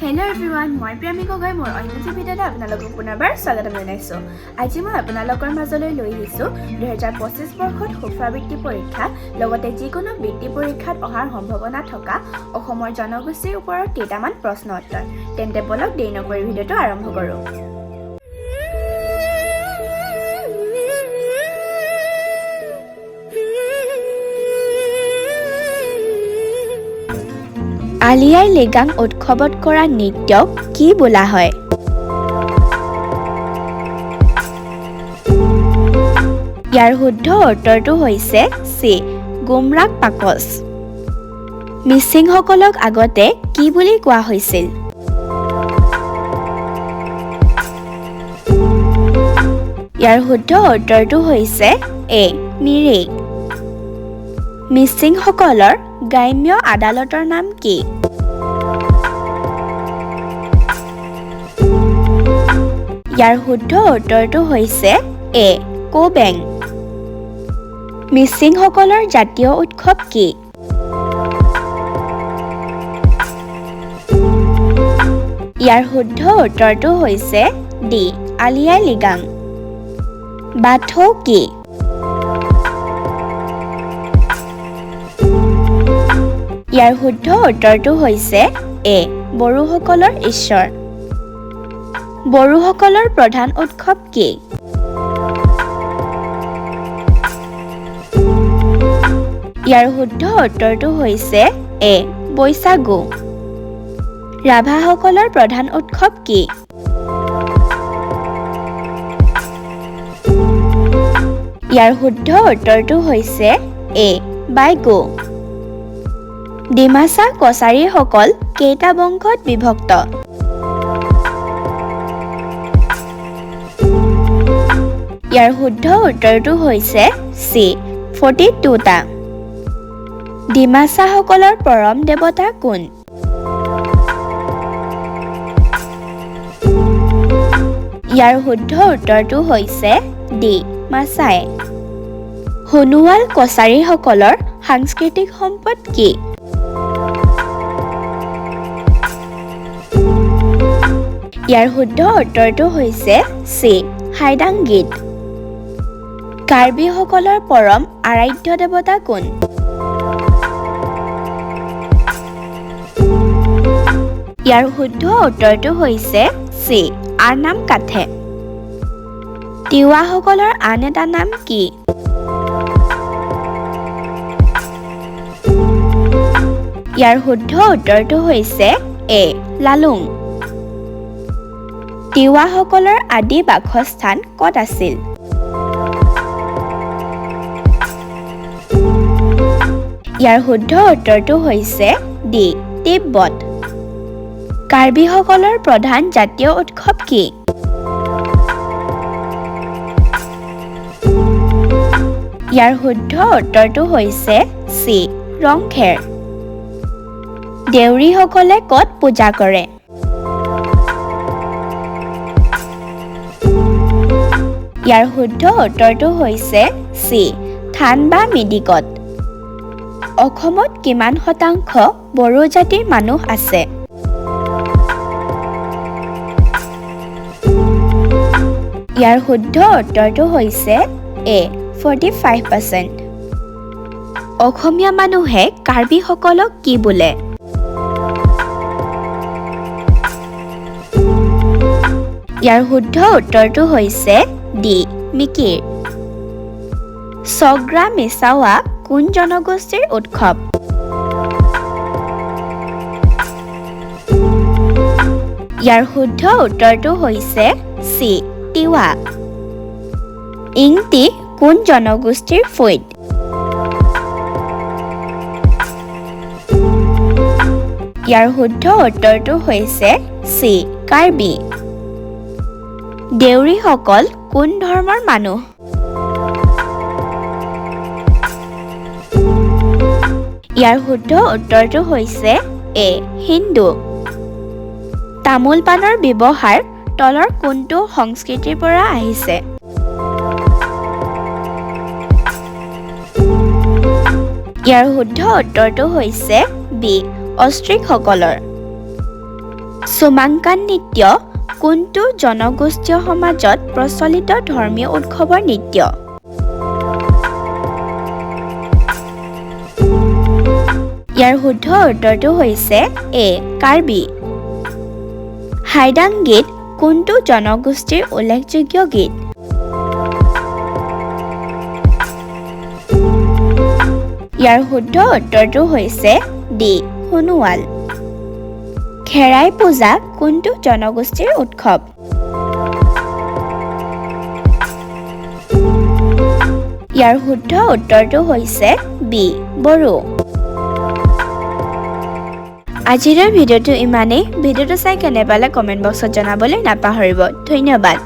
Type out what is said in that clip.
Hello everyone মই প্ৰিয়ামী গগৈ মোৰ অন্য টি ভিডিঅ'তে আপোনালোকক পুনৰবাৰ স্বাগতম জনাইছোঁ আজি মই আপোনালোকৰ মাজলৈ লৈ আহিছোঁ দুহেজাৰ পঁচিছ বৰ্ষত সুফ্ৰা বৃত্তি পৰীক্ষা লগতে যিকোনো বৃত্তি পৰীক্ষাত অহাৰ সম্ভাৱনা থকা অসমৰ জনগোষ্ঠীৰ ওপৰত কেইটামান প্ৰশ্ন উত্তৰ। তেন্তে বলক দেৰি নকৰি ভিডিঅ'টো আৰম্ভ কৰোঁ। আলি আই লৃগাং উৎসৱত কৰা নৃত্যক কি বোলা হয়? ইয়াৰ শুদ্ধ উত্তৰটো হৈছে চি গুমৰাগ পাকচ। মিচিংসকলক আগতে কি বুলি কোৱা হৈছিল? ইয়াৰ শুদ্ধ উত্তৰটো হৈছে এ মিৰি মিচিংসকলৰ গ্ৰাম্য আদালতৰ নাম কি? ইয়াৰ শুদ্ধ উত্তৰটো হৈছে এ কোবেং। মিচিংসকলৰ জাতীয় উৎসৱ কি? ইয়াৰ শুদ্ধ উত্তৰটো হৈছে ডি আলি আই লৃগাং। বাথৌ কি? ইয়াৰ শুদ্ধ উত্তৰটো হৈছে এ বড়োসকলৰ ঈশ্বৰ। বড়োসকলৰ প্ৰধান উৎসৱ কি? ইয়াৰ শুদ্ধ উত্তৰটো হৈছে এ বৈশাগু ৰাভাসকলৰ প্ৰধান উৎসৱ কি? ইয়াৰ শুদ্ধ উত্তৰটো হৈছে এ বাইগু। ডিমাচা কছাৰীসকল কেইটা বংশত বিভক্ত? ইয়াৰ শুদ্ধ উত্তৰটো হৈছে চি ফৰ্টি টুটা ডিমাচাসকলৰ পৰম দেৱতা কোন? ইয়াৰ শুদ্ধ উত্তৰটো হৈছে ডি মাছাই। সোণোৱাল কছাৰীসকলৰ সাংস্কৃতিক সম্পদ কি? ইয়াৰ শুদ্ধ উত্তৰটো হৈছে চি হাইদাং গীত। কাৰ্বিসকলৰ পৰম আৰাধ্য দেৱতা কোন? ইয়াৰ শুদ্ধ উত্তৰটো হৈছে চি আৰনাম কাঠে তিৱাসকলৰ আন এটা নাম কি? ইয়াৰ শুদ্ধ উত্তৰটো হৈছে এ লালুং। তিৱাসকলৰ আদি বাসস্থান ক'ত আছিল? ইয়াৰ শুদ্ধ উত্তৰটো হৈছে ডি তিব্বত। কাৰ্বিসকলৰ প্ৰধান জাতীয় উৎসৱ কি? ইয়াৰ শুদ্ধ উত্তৰটো হৈছে চি ৰংখেৰ। দেউৰীসকলে ক'ত পূজা কৰে? ইয়াৰ শুদ্ধ উত্তৰটো হৈছে চি থান বা মিডিকত। অসমত কিমান শতাংশ বড়ো জাতিৰ মানুহ আছে? ইয়াৰ শুদ্ধ উত্তৰটো হৈছে এ ফৰ্টি ফাইভ পাৰ্চেণ্ট অসমীয়া মানুহে কাৰ্বিসকলক কি বোলে? ইয়াৰ শুদ্ধ উত্তৰটো হৈছে ডি মিকিৰ। ছগ্ৰা মিছাৱা কোন জনগোষ্ঠীৰ উৎসৱ? ইয়াৰ শুদ্ধ উত্তৰটো হৈছে চি, তিৱা। ইংটি কোন জনগোষ্ঠীৰ ফৈদ ইয়াৰ শুদ্ধ উত্তৰটো হৈছে চি, কাৰ্বি। দেউৰীসকল কোন ধৰ্মৰ মানুহ? ইয়াৰ শুদ্ধ উত্তৰটো হৈছে এ হিন্দু। তামোল পাণৰ ব্যৱহাৰ তলৰ কোনটো সংস্কৃতিৰ পৰা আহিছে। ইয়াৰ শুদ্ধ উত্তৰটো হৈছে বি অষ্ট্ৰিকসকলৰ। চুমাংকান নৃত্য কোনটো জনগোষ্ঠীয় সমাজত প্ৰচলিত ধৰ্মীয় উৎসৱৰ নৃত্য? ইয়াৰ শুদ্ধ উত্তৰটো হৈছে এ কাৰ্বি। হাইডাং গীত কোনটো জনগোষ্ঠীৰ উল্লেখযোগ্য গীত? ইয়াৰ শুদ্ধ উত্তৰটো হৈছে ডি সোণোৱাল খেৰাই পূজা কোনটো জনগোষ্ঠীৰ উৎসৱ? ইয়াৰ শুদ্ধ উত্তৰটো হৈছে বি বড়ো। আজিৰ ভিডিঅ'টো ইমানেই। ভিডিঅ'টো চাই কেনে পালে কমেণ্ট বক্সত জনাবলৈ নাপাহৰিব। ধন্যবাদ।